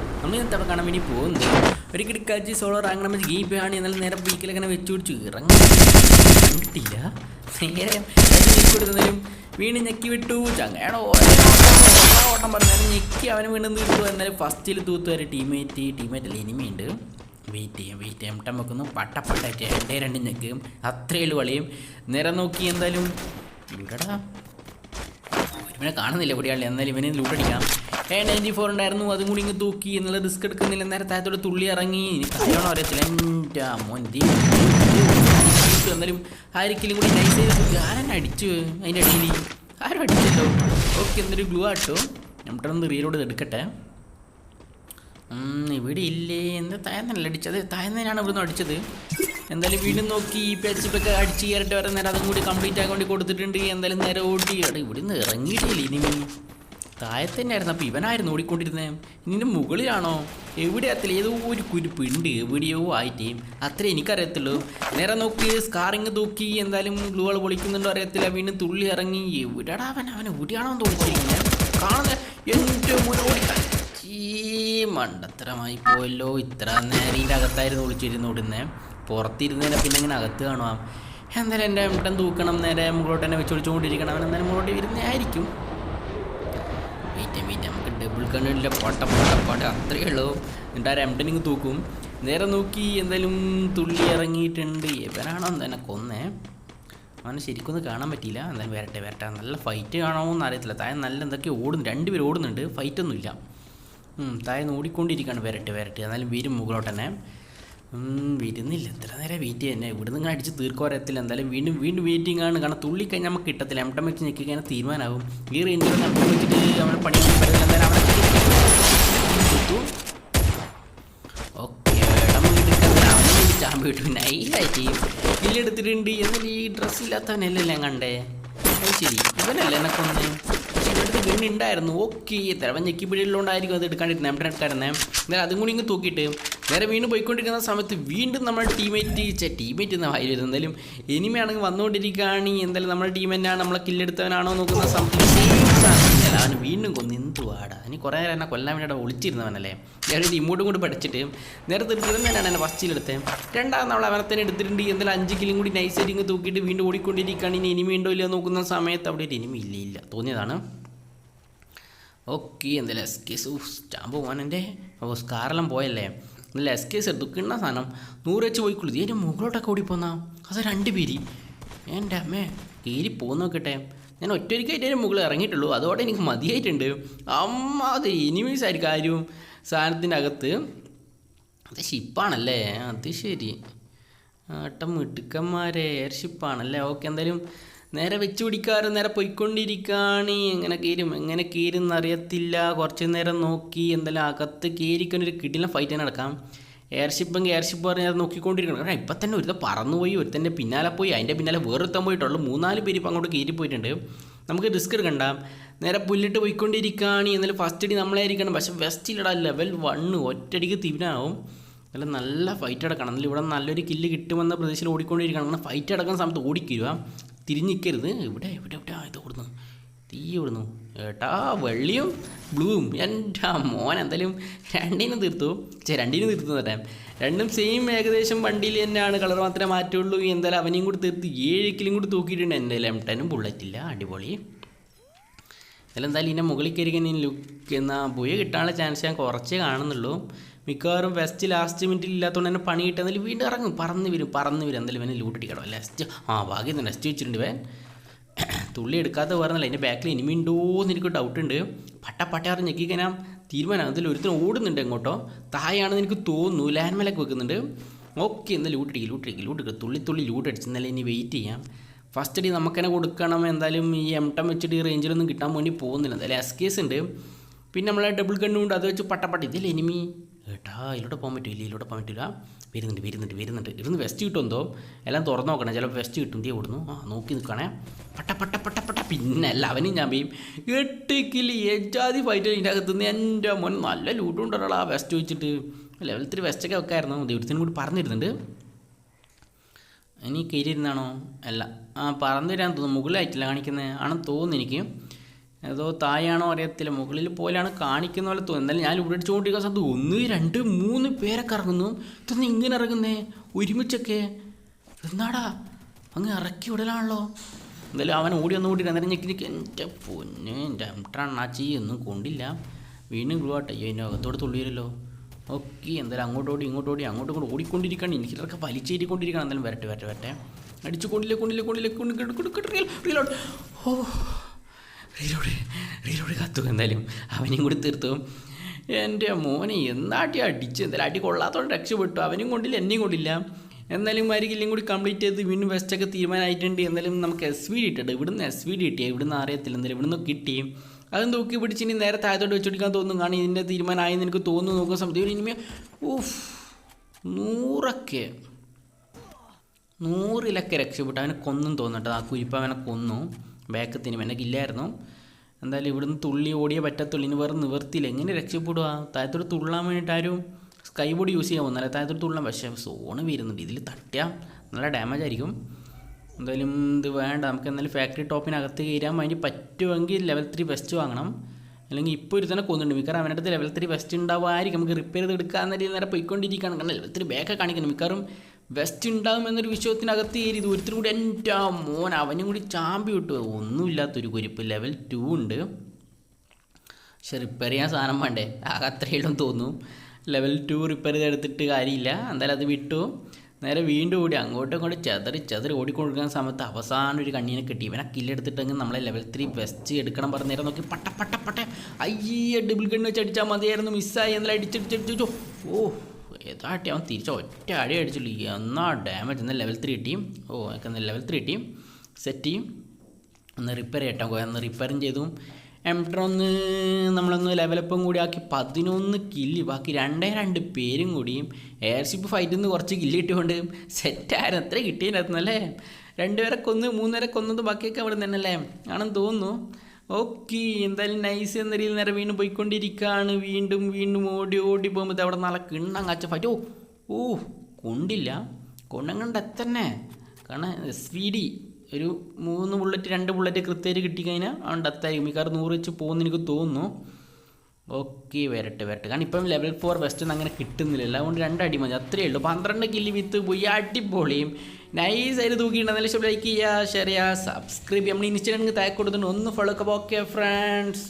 നമസ്കാരം നമ്മൾ ഇന്നത്തെ കാണാൻ വേണ്ടി പോകുന്നത് ഒരു കിടക്കാച്ചി സോളോ റാങ്ക് നമ്മൾ ഗെയിം ആണ്. എന്നാലും നേരെ വീക്കിലങ്ങനെ വെച്ചു പിടിച്ചു. ഇറങ്ങി. നേരെ വീണ് ഞെക്കി വിട്ടു. ചങ്ങയാണോ ഓട്ടം പറഞ്ഞാലും ഞെക്കി അവന് വീണ്ടും തീർത്തു എന്നാലും ഫസ്റ്റിൽ തൂത്തു വരെ ടീമേറ്റ് ടീമേറ്റ് അല്ല? ഇനിമയുണ്ട് വെയിറ്റ് ചെയ്യാം വെയിറ്റ് ചെയ്യാം. ടം വെക്കുന്നു. പട്ടപ്പട്ടായിട്ട് രണ്ടേ രണ്ട് ഞെക്കും. അത്രയേ ഉള്ളൂ കളിയും. നേരെ നോക്കി എന്തായാലും ഇവിടെടാ ഇവനെ കാണുന്നില്ല. കുടിയാളി എന്നാലും ഇവനെ ലൂട്ടടിക്കാം എ നയന്റി ഫോർ ഉണ്ടായിരുന്നു. അതും കൂടി ഇങ്ങ് തൂക്കി എന്നുള്ള റിസ്ക് എടുക്കുന്നില്ല. നേരെ താഴത്തോടെ തുള്ളി ഇറങ്ങി. കാര്യമാണോ അറിയത്തില്ല. എന്റെ മൊന്തി എന്നാലും ആരിക്കലും കൂടി നൈസ് ചെയ്ത് അടിച്ചു അതിന്റെ അടിയിൽ. ആരും അടിച്ചല്ലോ ഓക്കെ എന്തൊരു ഗ്ലൂ ആട്ടോ. നമ്മുടെ റീലോട് എടുക്കട്ടെ. ഉം, ഇവിടെ ഇല്ലേ? എന്താ തായന്നല്ല അടിച്ചത്? തായന്നതിനാണ് ഇവിടുന്ന് അടിച്ചത്. എന്തായാലും വീണ്ടും നോക്കി. ഈ പെച്ചിപ്പൊക്കെ അടിച്ച് കയറിട്ട്. വരെ നേരം അതും കൂടി കംപ്ലീറ്റ് ആക്കാൻ വേണ്ടി കൊടുത്തിട്ടുണ്ട്. എന്തായാലും നേരെ ഓടി. ഇവിടെ ഇവിടുന്ന് ഇറങ്ങിയിട്ടില്ല ഇനി? താഴത്ത് തന്നെയായിരുന്നു അപ്പോൾ ഇവനായിരുന്നു ഓടിക്കൊണ്ടിരുന്നത് നിന്റെ മുകളിലാണോ? എവിടെയാത്തില്ല ഏതോ ഒരു കുരുപ്പ് ഉണ്ട്. എവിടെയോ ആയിട്ട്. അത്രേ എനിക്കറിയത്തുള്ളൂ. നേരെ നോക്കി സ്കാറിങ് തൂക്കി എന്തായാലും ഗ്ലൂകൾ പൊളിക്കുന്നുണ്ടോ അറിയത്തില്ല. വീണ്ടും തുള്ളി ഇറങ്ങി. എവിടെടാ അവൻ? അവൻ എവിടെയാണോ തോന്നിച്ചിരിക്കുന്നത് കാണുന്ന? എന്റെ മണ്ടത്തരമായി പോയല്ലോ. ഇത്ര നേരം ഇതിന്റെ അകത്തായിരുന്നു ഒളിച്ചിരുന്നു ഓടുന്നത് പുറത്തിരുന്നതിനെ പിന്നെ ഇങ്ങനെ അകത്ത് കാണുവാം. എന്തായാലും എന്റെ മുട്ടൻ തൂക്കണം? നേരെ മുകളോട്ട് തന്നെ വെച്ച് വിളിച്ചുകൊണ്ടിരിക്കണം അവൻ എന്തായാലും മുകളോട്ട് വരുന്നേ ആയിരിക്കും. വെയിറ്റ് വെയിറ്റ് നമുക്ക് പാട്ട പാട്ട പൊട്ട അത്രയേ ഉള്ളൂ. എന്നിട്ട് ആ രണ്ടനിങ് തൂക്കും. നേരെ നോക്കി എന്തായാലും തുള്ളി ഇറങ്ങിയിട്ടുണ്ട്. എവനാണോ എന്നെ കൊന്നേ? അവനെ ശരിക്കൊന്നും കാണാൻ പറ്റിയില്ല. എന്തായാലും വരട്ടെ വരട്ടെ. നല്ല ഫൈറ്റ് കാണാമോന്ന് അറിയത്തില്ല. താഴെ നല്ല എന്തൊക്കെ ഓടുന്നു. രണ്ടുപേരും ഓടുന്നുണ്ട്. ഫൈറ്റൊന്നുമില്ല താഴെ നിന്ന് ഓടിക്കൊണ്ടിരിക്കുകയാണ്. വരട്ടെ വരട്ടെ. എന്നാലും വീരും മുകളോട്ട് തന്നെ. വരുന്നില്ല. എത്ര നേരം വെയിറ്റ് ചെയ്യുന്നത് ഇവിടുന്ന് ഇങ്ങനെ അടിച്ച് തീർക്കാൻ അറിയത്തില്ല. എന്തായാലും വീണ്ടും വീണ്ടും വെയിറ്റിംഗ് ആണ്. കാരണം തുള്ളി കഴിഞ്ഞാൽ നമുക്ക് കിട്ടത്തില്ല. എംട്ടം വെച്ച് ഞെക്കി കഴിഞ്ഞാൽ തീരുമാനമാകും. ഈ റേഞ്ചിൽ എംട്ടം വെച്ചിട്ട് നമ്മുടെ പണി എന്തായാലും അവിടെ കിട്ടു ഓക്കെ കിട്ടും നൈസായിട്ട് കില്ലെടുത്തിട്ടുണ്ട് എന്നിട്ട് ഈ ഡ്രസ്സ് ഇല്ലാത്തവനല്ലേ ഞാൻ കണ്ടേ? അത് ശരി ഇവനല്ലേ എന്നെ കൊന്ന്? വീണ് ഉണ്ടായിരുന്നു ഓക്കെ തിരവൻ ഞെക്കിപ്പിടിയുള്ളതുകൊണ്ടായിരിക്കും അത് എടുക്കാണ്ടിരുന്നത് നമ്മുടെ എടുക്കാറുന്നേ എന്നാൽ അതും കൂടി ഇങ്ങ് തൂക്കിയിട്ട് നേരെ വീണ്ടും പോയിക്കൊണ്ടിരിക്കുന്ന സമയത്ത് വീണ്ടും നമ്മുടെ ടീമേറ്റ് ചെ ടീമേറ്റ് എന്ന വായി വരുന്നത് എന്തായാലും എനിമയാണെങ്കിൽ വന്നുകൊണ്ടിരിക്കുകയാണ്. എന്തായാലും നമ്മുടെ ടീം തന്നെയാണ് നമ്മളെ കില്ലെടുത്തവനാണോ നോക്കുന്ന സമയത്ത് അവൻ വീണ്ടും കൊന്ന് എന്ത് വാടാ ഇനി കുറേ നേരം എന്നെ കൊല്ലാൻ വേണ്ടി ഒളിച്ചിരുന്നവനല്ലേ? ഞാൻ ഇങ്ങോട്ടും കൂടി പഠിച്ചിട്ട് നേരെ തീർച്ചയായും തന്നെയാണ് എന്നെ ഫസ്റ്റിലെടുത്തത് രണ്ടാം നമ്മൾ അവനെ തന്നെ എടുത്തിട്ടുണ്ട്. എന്തായാലും അഞ്ച് കിലും കൂടി നൈസ് ഇങ്ങ് തൂക്കിയിട്ട് വീണ്ടും ഓടിക്കൊണ്ടിരിക്കുകയാണ്. ഇനി എനിമി ഉണ്ടോ ഇല്ലയോ നോക്കുന്ന സമയത്ത് അവിടെ ഒരു ഇനിമി ഇല്ല ഇല്ല. തോന്നിയതാണ്. ഓക്കെ എന്തായാലും എസ് കേസ് സ്റ്റാമ്പ് പോകാനെന്റെ ഓ സ്കാറെല്ലാം പോയല്ലേ? നല്ല എസ് കേസ് എടുത്തു? കിണ്ണ സാധനം. നൂറ് വെച്ച് പോയിക്കുള്ളൂ. ഇതിന്റെ മുകളിലോട്ടൊക്കെ ഓടിപ്പോന്നാ. അത് രണ്ട് പേര്. എന്റെ അമ്മേ കയറി പോന്ന് നോക്കട്ടെ. ഞാൻ ഒറ്റയ്ക്കായിട്ട് അതിന്റെ മുകളിൽ ഇറങ്ങിയിട്ടുള്ളൂ. അതോടെ എനിക്ക് മതിയായിട്ടുണ്ട്. അമ്മ അത് എനിമീസ് ആയിരിക്കും ആരും സാധനത്തിന്റെ അകത്ത് അത് ഷിപ്പാണല്ലേ അത് ശരി. ആട്ടം മിടുക്കന്മാരെ എയർഷിപ്പാണല്ലേ ഓക്കെ എന്തായാലും നേരെ വെച്ച് പിടിക്കാറ് നേരെ പോയിക്കൊണ്ടിരിക്കുകയാണ് എങ്ങനെ കീരും എങ്ങനെ കീരും എന്നറിയത്തില്ല. കുറച്ച് നേരം നോക്കി എന്തായാലും അകത്ത് കയറിക്കൊണ്ടൊരു കിടിലം ഫൈറ്റ് തന്നെ നടക്കാം. എയർഷിപ്പെങ്കിൽ എയർഷിപ്പ് പറഞ്ഞ് അത് നോക്കിക്കൊണ്ടിരിക്കണം. കാരണം ഇപ്പം തന്നെ ഒരുത്തൻ പറന്നുപോയി ഒരുത്തന്റെ പിന്നാലെ പോയി അതിന്റെ പിന്നാലെ വേറൊരുത്തൻ പോയിട്ടുള്ളൂ. മൂന്നാൽ പേര് ഇപ്പം അങ്ങോട്ട് കയറി പോയിട്ടുണ്ട്. നമുക്ക് റിസ്ക് എടുക്കണ്ട. നേരെ പുല്ലിട്ട് പോയിക്കൊണ്ടിരിക്കുകയാണ് എന്നാലും ഫസ്റ്റ് അടി നമ്മളായിരിക്കണം. പക്ഷേ വെസ്റ്റിലിടാ ലെവൽ വണ്ണ് ഒറ്റടിക്ക് തിരിനാവും നല്ല നല്ല ഫൈറ്റ് അടക്കണം എന്നാലും ഇവിടെ നല്ലൊരു കില്ല് കിട്ടുമെന്ന പ്രദേശത്തിൽ ഓടിക്കൊണ്ടിരിക്കണം. അങ്ങനെ ഫൈറ്റ് അടക്കുന്ന സമയത്ത് ഓടിക്കുക തിരിഞ്ഞിക്കരുത് ഇവിടെ ഇവിടെ ഇവിടെ ഇത് ഓടുന്നു. തീ ഓടുന്നു. ഏട്ടാ വെള്ളിയും ബ്ലൂവും എന്റെ മോൻ എന്തായാലും രണ്ടിനും തീർത്തു. ചേ രണ്ടിനും തീർത്തു തരാം രണ്ടും സെയിം ഏകദേശം വണ്ടിയിൽ തന്നെയാണ് കളർ മാത്രമേ മാറ്റുള്ളൂ. എന്തായാലും അവനെയും കൂടി തീർത്ത് ഏഴ് കിലും കൂടി തൂക്കിയിട്ടുണ്ട്. എന്റെ എം ടെനും ബുള്ളറ്റില്ല അടിപൊളി. അതിൽ എന്തായാലും ഇതിന്റെ മുകളിൽ കയറി കഴിഞ്ഞാൽ ലുക്ക് എന്നാൽ ബുയ കിട്ടാനുള്ള ചാൻസ് ഞാൻ കുറച്ചേ കാണുന്നുള്ളൂ. മിക്കവാറും വെസ്റ്റ് ലാസ്റ്റ് മിനിറ്റിൽ ഇല്ലാത്തതുകൊണ്ട് തന്നെ പണി കിട്ടുന്നതിൽ വീണ്ടും ഇറങ്ങും. പറന്ന് വരും പറന്ന് വരും. എന്തായാലും ഇവനെ ലൂട്ടിടിക്കണം ലാസ്റ്റ് ആ ഭാഗ്യം നെസ്റ്റ് വെച്ചിട്ടുണ്ട് ഇവൻ. തുള്ളി എടുക്കാത്ത പറഞ്ഞല്ല അതിന്റെ ബാക്കിൽ ഇനിമി ഉണ്ടോ എന്ന് എനിക്ക് ഡൗട്ട് ഉണ്ട്. പട്ട പട്ടയാറ് ഞെക്കി കഴിഞ്ഞാൽ തീരുമാനം. അതിൽ ഒരുത്തരം ഓടുന്നുണ്ട് എങ്ങോട്ടോ. താഴെയാണെന്ന് എനിക്ക് തോന്നുന്നു. ലാൻഡ് മേലൊക്കെ വെക്കുന്നുണ്ട്. ഓക്കെ എന്നാൽ ലൂട്ടടിക്കുക ലൂട്ട് ലൂട്ടടിക്കുക തുള്ളി തുള്ളി ലൂട്ടടിച്ച് എന്നാലും ഇനി വെയിറ്റ് ചെയ്യാം. ഫസ്റ്റ് അടി നമുക്ക് തന്നെ കൊടുക്കണം. എന്തായാലും ഈ എം ടം വെച്ചിട്ട് ഈ റേഞ്ചിലൊന്നും കിട്ടാൻ വേണ്ടി പോകുന്നില്ല. എന്തായാലും എസ് കേസ് ഉണ്ട്. പിന്നെ നമ്മളെ ഡബിൾ കണ്ണുണ്ട് അത് വെച്ച് പട്ടപ്പട്ട ഇതിൽ എനിമി ഏട്ടാ ഇതിലൂടെ പോകാൻ പറ്റില്ല ഇതിലൂടെ പോകാൻ പറ്റില്ല വരുന്നുണ്ട് വരുന്നുണ്ട് വരുന്നുണ്ട്. ഇരുന്ന് വെസ്റ്റ് കിട്ടുമെന്തോ എല്ലാം തുറന്നു നോക്കണം ചിലപ്പോൾ വെസ്റ്റ് കിട്ടും. തീ ഓടുന്നു ആ നോക്കി നിൽക്കണേ. പട്ട പട്ട പട്ട പട്ട. പിന്നെ അല്ല അവനും ഞാൻ പെയ്യും എട്ട് കിലി എജാതി ഫൈറ്റ് ഇതിന്റെ അകത്ത് നിന്ന് എന്റെ മോൻ നല്ല ലൂട്ടും ഉണ്ടല്ലോ ആ വെസ്റ്റ് വെച്ചിട്ട് ലെവൽ ത്രീ വെസ്റ്റൊക്കെ വെക്കായിരുന്നു. ദൈവത്തിനും കൂടി പറഞ്ഞിരുന്നുണ്ട്. ഇനി കയറിയിരുന്നാണോ? അല്ല. ആ പറഞ്ഞു വരാൻ തോന്നുന്നു. മുകളിലായിട്ടില്ല കാണിക്കുന്നത് ആണെന്ന് തോന്നുന്നു എനിക്ക്. ഏതോ തായാണോ അറിയത്തില്ല. മുകളിൽ പോലെയാണ് കാണിക്കുന്ന പോലെ തോന്നുന്നത്. എന്നാലും ഞാൻ ഇവിടെ അടിച്ചുകൊണ്ടിരിക്കുന്ന സ്ഥലത്ത് ഒന്ന് രണ്ട് മൂന്ന് പേരൊക്കെ ഇറങ്ങുന്നു. ഇതൊന്നും ഇങ്ങനെ ഇറങ്ങുന്നേ? ഒരുമിച്ചൊക്കെ. എന്നാടാ അങ്ങ് ഇറക്കി വിടലാണല്ലോ. എന്തായാലും അവൻ ഓടി ഒന്ന് ഓടി അന്നേരം ഞെക്കി നിൽക്കുക എന്റെ പൊന്നെ എന്റെ അമ്മട്ടണ്ണാച്ചി ഒന്നും കൊണ്ടില്ല. വീണ്ടും ഗ്ലൂവാട്ടെ അയ്യോ എന്റെ അകത്തോടെ തുള്ളിയല്ലോ ഓക്കെ എന്തായാലും അങ്ങോട്ട് ഓടി ഇങ്ങോട്ട് ഓടി അങ്ങോട്ടും ഇങ്ങോട്ട് ഓടിക്കൊണ്ടിരിക്കണം. എനിക്കിതൊക്കെ വലിച്ചേരിക്കൊണ്ടിരിക്കണം. എന്തായാലും വരട്ടെ വരട്ടെ വരട്ടെ. അടിച്ചു കൊണ്ടില്ലേ കൊണ്ടില്ലേ കൊണ്ടില്ലേ. കൊണ്ട് റീലോഡ് ഓ. റീലോഡ് റീലോഡ് കത്തു. എന്തായാലും അവനെയും കൂടി തീർത്തു. എന്റെ മോനെ എന്നാട്ടി അടിച്ച് എന്തായാലും അടി കൊള്ളാത്തോണ്ട് രക്ഷപ്പെട്ടു. അവനും കൊണ്ടില്ല എന്നെയും കൊണ്ടില്ല. എന്നാലും മരികില്ലും കൂടി കംപ്ലീറ്റ് ചെയ്ത് വീണ്ടും വെസ്റ്റൊക്കെ തീരുമാനമായിട്ടുണ്ട് എന്നാലും നമുക്ക് എസ് വി ഡി ഇട്ടിട്ട് ഇവിടുന്ന് എസ് വി ഡി കിട്ടിയ ഇവിടുന്ന് അറിയത്തില്ല. എന്തായാലും ഇവിടുന്ന് കിട്ടി. അത് തൂക്കി പിടിച്ച് ഇനി നേരെ താഴത്തോട്ട് വെച്ചെടുക്കാൻ തോന്നും. കാരണം ഇതിന്റെ തീരുമാനമായെന്ന് എനിക്ക് തോന്നുന്നു. നോക്കുന്ന സമയത്ത് ഇനിമേ ഊഫ് നൂറൊക്കെ. നൂറിലൊക്കെ രക്ഷപ്പെട്ടു. അവനെ കൊന്നും തോന്നട്ടോ. ആ കുരിപ്പ് അവനെ കൊന്നു. ബാക്കത്തിന് എന്നെ ഇല്ലായിരുന്നു എന്തായാലും ഇവിടുന്ന് തുള്ളി ഓടിയേ പറ്റത്തുള്ളൂ. ഇനി വേറെ നിവർത്തിയില്ല. എങ്ങനെ രക്ഷപ്പെടുക താഴത്തോട് തുള്ളാൻ വേണ്ടിയിട്ട് ആരും സ്കൈ ബോർഡ് യൂസ് ചെയ്യാൻ പോകുന്നില്ല. താഴത്തോട് തുള്ളാൻ. പക്ഷേ സോണ് വരുന്നുണ്ട്. ഇതിൽ തട്ടിയാൽ നല്ല ഡാമേജ് ആയിരിക്കും. എന്തായാലും ഇത് വേണ്ട. നമുക്ക് എന്തായാലും ഫാക്ടറി ടോപ്പിനകത്ത് കയറാൻ വേണ്ടി പറ്റുമെങ്കിൽ ലെവൽ ത്രീ വെസ്റ്റ് വാങ്ങണം. അല്ലെങ്കിൽ ഇപ്പോൾ ഒരു തന്നെ കൊന്നുണ്ട്. മിക്കവാറും അവന്റെ അടുത്ത് ലെവൽ ത്രീ വെസ്റ്റ് ഉണ്ടാവുമായിരിക്കും. നമുക്ക് റിപ്പയർ ചെയ്ത് എടുക്കാൻ രീതിയിൽ നേരെ പോയിക്കൊണ്ടിരിക്കുകയാണ്. കാരണം ലെവൽ ത്രീ ബാക്കൊക്കെ കാണിക്കണം മിക്കവാറും വെസ്റ്റ് ഉണ്ടാകും എന്നൊരു വിശ്വത്തിനകത്ത് കയറി ഒരുത്തരും കൂടി എന്റെ മോൻ അവനും കൂടി ചാമ്പി വിട്ടു. ഒന്നുമില്ലാത്തൊരു കുരിപ്പ്. ലെവൽ ടു ഉണ്ട്. പക്ഷെ റിപ്പയർ ചെയ്യാൻ സാധനം വേണ്ടേ? ആകെ തോന്നും ലെവൽ ടു റിപ്പയർ ചെയ്തെടുത്തിട്ട് കാര്യമില്ല. എന്തായാലും അത് വിട്ടു. നേരെ വീണ്ടും കൂടി അങ്ങോട്ടും ഇങ്ങോട്ടും ചെതറി ചെതറി ഓടിക്കൊടുക്കുന്ന സമയത്ത് അവസാനം ഒരു കണ്ണീനെ കിട്ടി. ഇവനെ കില്ലെടുത്തിട്ടെങ്കിൽ നമ്മളെ ലെവൽ ത്രീ വെസ്റ്റ് എടുക്കണം പറഞ്ഞ നേരം നോക്കി. പട്ട പട്ട പട്ട. അയ്യേ ഡബിൾ കണ്ണ് വെച്ച് അടിച്ചാൽ മതിയായിരുന്നു. മിസ്സായി എന്നാലും അടിച്ചടിച്ചടിച്ചു ഓ ഏതാട്ടി അവൻ തിരിച്ച് ഒറ്റ അടി അടിച്ചുള്ളൂ എന്നാ ഡാമേജ് എന്നാൽ ലെവൽ ത്രീ ടീം ഓ എനിക്ക് ലെവൽ ത്രീ ടീം സെറ്റ് ചെയ്യും. ഒന്ന് റിപ്പയർ ചെയ്യട്ടോ ഒന്ന് റിപ്പയറും ചെയ്തു. എംട്ര ഒന്ന് നമ്മളൊന്ന് ലെവലപ്പും കൂടി ആക്കി പതിനൊന്ന് കില്ല് ബാക്കി രണ്ടേ രണ്ട് പേരും കൂടിയും എയർഷിപ്പ് ഫൈറ്റിൽ നിന്ന് കുറച്ച് കില്ല് കിട്ടിക്കൊണ്ട് സെറ്റായിരുന്നു അത്രേ കിട്ടിയതിനകത്തുനിന്നല്ലേ രണ്ടുപേരെ കൊന്ന് മൂന്നുപേരെ കൊന്നത് ബാക്കിയൊക്കെ അവിടെ നിന്നല്ലേ? ആണെന്ന് തോന്നുന്നു. ഓക്കെ എന്തായാലും നൈസ് എന്ന രീതിയിൽ നേരെ വീണ്ടും പോയിക്കൊണ്ടിരിക്കുകയാണ് വീണ്ടും വീണ്ടും ഓടി ഓടി പോകുമ്പോൾ അവിടെ നല്ല കിണ്ണം ഫൈറ്റ് ഓ ഓ കൊണ്ടില്ല. കൊണ്ടം കണ്ട എത്തന്നെ. കാരണം എസ് വി ഡി ഒരു മൂന്ന് ബുള്ളറ്റ് രണ്ട് ബുള്ളറ്റ് കൃത്യമായിട്ട് കിട്ടിക്കഴിഞ്ഞാൽ അവൻ ഡെത്തായിരിക്കും മിക്കവാറും നൂറ് വെച്ച് പോകുമെന്ന് എനിക്ക് തോന്നുന്നു. ഓക്കെ വരട്ടെ വരട്ടെ. കാരണം ഇപ്പം ലെവൽ ഫോർ വെസ്റ്റ് അങ്ങനെ കിട്ടുന്നില്ല. അതുകൊണ്ട് രണ്ടടി മതി. അത്രയേ ഉള്ളൂ. പന്ത്രണ്ട് കില്ലി വിത്ത് പോയി. അടിപൊളിയും നൈസായിട്ട് തൂക്കിയിട്ടുണ്ട്. ഇഷ്ടം ലൈക്ക് ചെയ്യുക ഷെയർ ചെയ്യുക സബ്സ്ക്രൈബ് ചെയ്യുക നമ്മൾ ഇൻസ്റ്റാഗ്രാമിൽ താഴെ കൊടുത്തിട്ടുണ്ട്. ഒന്ന് ഫോളോ ഒക്കെ ഓക്കെ ഫ്രണ്ട്സ്